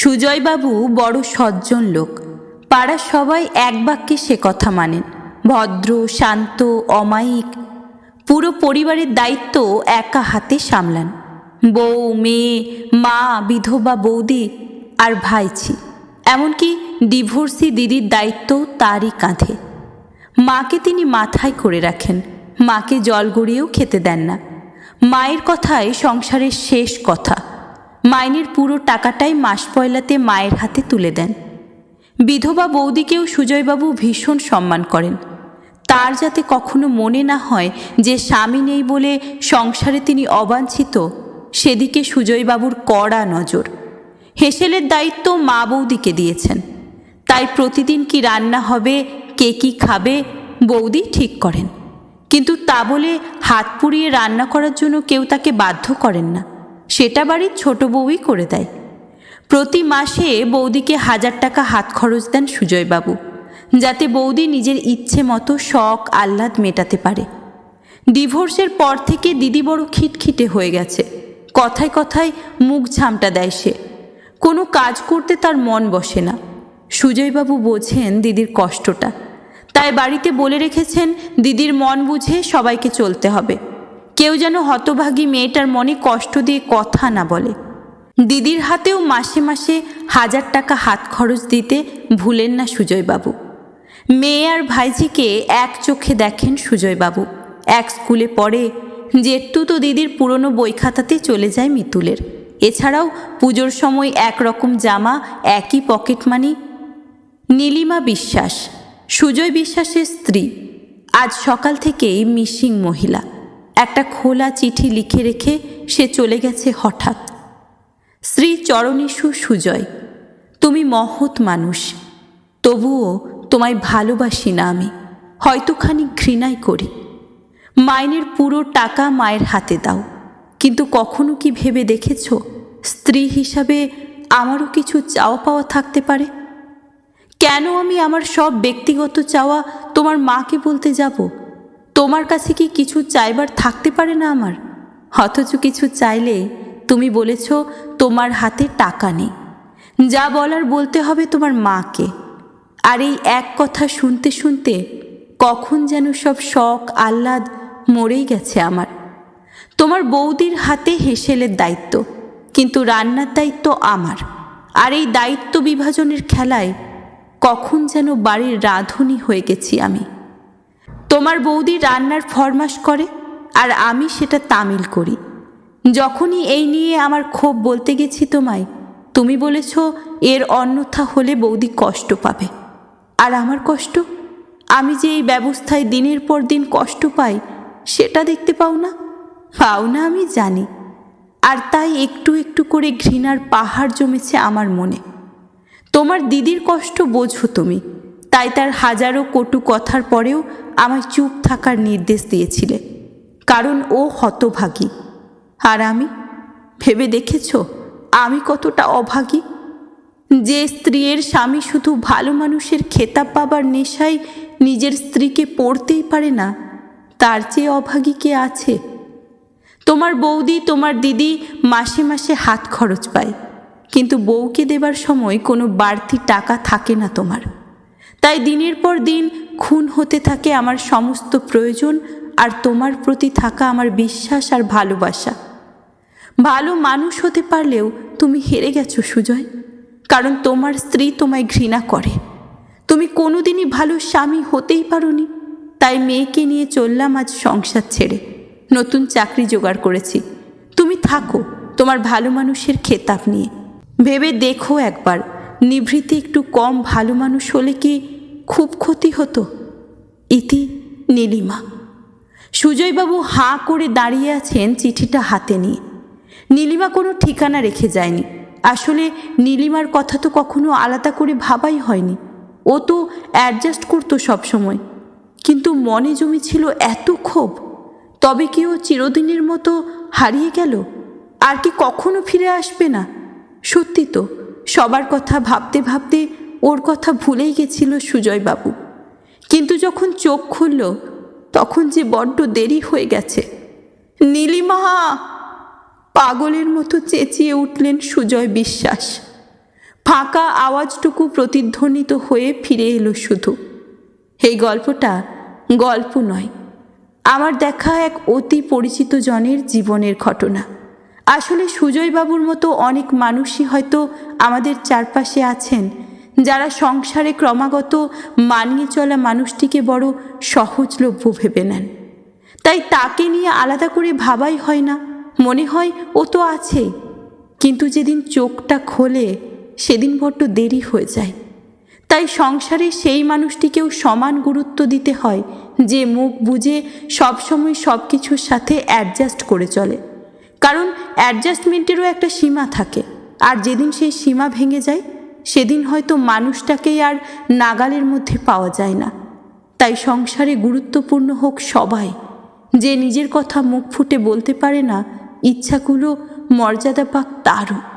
সুজয়বাবু বড় সজ্জন লোক। পাড়ার সবাই এক বাক্যে সে কথা মানেন। ভদ্র, শান্ত, অমায়িক, পুরো পরিবারের দায়িত্ব একা হাতে সামলান। বউ, মেয়ে, মা, বিধবা, বৌদি আর ভাইছি এমনকি ডিভোর্সি দিদির দায়িত্ব তারই কাঁধে। মাকে তিনি মাথায় করে রাখেন। মাকে জল গড়িয়েও খেতে দেন না। মায়ের কথাই সংসারের শেষ কথা। মাইনের পুরো টাকাটাই মাস পয়লাতে মায়ের হাতে তুলে দেন। বিধবা বৌদিকেও সুজয়বাবু ভীষণ সম্মান করেন। তার যাতে কখনো মনে না হয় যে স্বামী নেই বলে সংসারে তিনি অবাঞ্ছিত, সেদিকে সুজয়বাবুর কড়া নজর। হেসেলের দায়িত্ব মা বৌদিকে দিয়েছেন। তাই প্রতিদিন কি রান্না হবে, কে কি খাবে, বৌদি ঠিক করেন। কিন্তু তা বলে হাত পুড়িয়ে রান্না করার জন্য কেউ তাকে বাধ্য করেন না। সেটা বাড়ির ছোট বউই করে দেয়। প্রতি মাসে বৌদিকে হাজার টাকা হাত খরচ দেন সুজয়বাবু, যাতে বৌদি নিজের ইচ্ছে মতো শখ আহ্লাদ মেটাতে পারে। ডিভোর্সের পর থেকে দিদি বড় খিটখিটে হয়ে গেছে। কথায় কথায় মুখ ঝামটা দেয় সে। কোনো কাজ করতে তার মন বসে না। সুজয়বাবু বোঝেন দিদির কষ্টটা। তাই বাড়িতে বলে রেখেছেন, দিদির মন বুঝে সবাইকে চলতে হবে। কেউ যেন হতভাগী মেয়েটার মনে কষ্ট দিয়ে কথা না বলে। দিদির হাতেও মাসে মাসে হাজার টাকা হাত খরচ দিতে ভুলেন না সুজয়বাবু। মেয়ে আর ভাইজিকে এক চোখে দেখেন সুজয়বাবু। এক স্কুলে পড়ে, জেঠু তো দিদির পুরনো বই খাতাতে চলে যায় মিতুলের। এছাড়াও পুজোর সময় একরকম জামা, একই পকেট মানি। নীলিমা বিশ্বাস, সুজয় বিশ্বাসের স্ত্রী। আজ সকাল থেকেই মিসিং মহিলা। একটা খোলা চিঠি লিখে রেখে সে চলে গেছে হঠাৎ। শ্রী চরণীশু সুজয়, তুমি মহৎ মানুষ। তবুও তোমায় ভালোবাসি না আমি। হয়তো খানি ঘৃণাই করি। মাইনের পুরো টাকা মায়ের হাতে দাও। কিন্তু কখনো কি ভেবে দেখেছ, স্ত্রী হিসাবে আমারও কিছু চাওয়া পাওয়া থাকতে পারে? কেন আমি আমার সব ব্যক্তিগত চাওয়া তোমার মাকে বলতে যাব? তোমার কাছে কি কিছু চাইবার থাকতে পারে না আমার? অথচ কিছু চাইলে তুমি বলেছ, তোমার হাতে টাকা নেই। যা বলার বলতে হবে তোমার মাকে। আর এই এক কথা শুনতে শুনতে কখন যেন সব শখ, আহ্লাদ মরেই গেছে আমার। তোমার বৌদির হাতে হেসেলের দায়িত্ব, কিন্তু রান্নার দায়িত্ব আমার। আর এই দায়িত্ব বিভাজনের খেলায় কখন যেন বাড়ির রাঁধুনি হয়ে গেছি আমি। তোমার বৌদি রান্নার ফরমাস করে, আর আমি সেটা তামিল করি। যখনই এই নিয়ে আমার ক্ষোভ বলতে গেছি তোমায়, তুমি বলেছ এর অন্যথা হলে বৌদি কষ্ট পাবে। আর আমার কষ্ট? আমি যে এই ব্যবস্থায় দিনের পর দিন কষ্ট পাই, সেটা দেখতে পাও না? পাও না আমি জানি। আর তাই একটু একটু করে ঘৃণার পাহাড় জমেছে আমার মনে। তোমার দিদির কষ্ট বোঝো তুমি, তাই তার হাজারো কটু কথার পরেও আমায় চুপ থাকার নির্দেশ দিয়েছিলে, কারণ ও হতভাগী। আর আমি, ভেবে দেখেছ, আমি কতটা অভাগী? যে স্ত্রীর স্বামী শুধু ভালো মানুষের খেতাব পাবার নেশায় নিজের স্ত্রীকে পড়তেই পারে না, তার চেয়ে অভাগী কে আছে? তোমার বৌদি, তোমার দিদি মাসে মাসে হাত খরচ পায়, কিন্তু বউকে দেবার সময় কোনো বাড়তি টাকা থাকে না তোমার। তাই দিনের পর দিন খুন হতে থাকে আমার সমস্ত প্রয়োজন আর তোমার প্রতি থাকা আমার বিশ্বাস আর ভালোবাসা। ভালো মানুষ হতে পারলেও তুমি হেরে গেছো সুজয়, কারণ তোমার স্ত্রী তোমায় ঘৃণা করে। তুমি কোনোদিনই ভালো স্বামী হতেই পারোনি, তাই মেয়েকে নিয়ে চললাম আজ সংসার ছেড়ে। নতুন চাকরি জোগাড় করেছি। তুমি থাকো তোমার ভালো মানুষের খেতাব নিয়ে। ভেবে দেখো একবার, নিভৃতে একটু কম ভালো মানুষ হলে কি খুব ক্ষতি হতো। ইতি নীলিমা। সুজয়বাবু হাঁ করে দাঁড়িয়ে আছেন চিঠিটা হাতে নিয়ে। নীলিমা কোনো ঠিকানা রেখে যায়নি। আসলে নীলিমার কথা তো কখনো আলাদা করে ভাবাই হয়নি। ও তো অ্যাডজাস্ট করতো সবসময় কিন্তু মনে জমেছিল এত ক্ষোভ। তবে কি ও চিরদিনের মতো হারিয়ে গেল? আর কি কখনো ফিরে আসবে না? সত্যি তো, সবার কথা ভাবতে ভাবতে ওর কথা ভুলেই গেছিল সুজয়বাবু। কিন্তু যখন চোখ খুলল, তখন যে বড্ড দেরি হয়ে গেছে। নীলিমা, পাগলের মতো চেঁচিয়ে উঠলেন সুজয় বিশ্বাস। ফাঁকা আওয়াজটুকু প্রতিধ্বনিত হয়ে ফিরে এলো শুধু। এই গল্পটা গল্প নয়, আমার দেখা এক অতি পরিচিত জনের জীবনের ঘটনা। আসলে সুজয়বাবুর মতো অনেক মানুষই হয়তো আমাদের চারপাশে আছেন যারা সংসারে ক্রমাগত মানিয়ে চলা মানুষটিকে বড় সহজলভ্য ভেবে নেন। তাই তাকে নিয়ে আলাদা করে ভাবাই হয় না। মনে হয় ও তো আছে। কিন্তু যেদিন চোখটা খোলে, সেদিন বড্ড দেরি হয়ে যায়। তাই সংসারে সেই মানুষটিকেও সমান গুরুত্ব দিতে হয় যে মুখ বুঝে সবসময় সব কিছুর সাথে অ্যাডজাস্ট করে চলে। কারণ অ্যাডজাস্টমেন্টেরও একটা সীমা থাকে। আর যেদিন সেই সীমা ভেঙে যায় সেদিন হয়তো মানুষটাকেই আর নাগালের মধ্যে পাওয়া যায় না। তাই সংসারে গুরুত্বপূর্ণ হোক সবাই। যে নিজের কথা মুখ ফুটে বলতে পারে না, ইচ্ছাগুলো, মর্যাদা পাক তারও।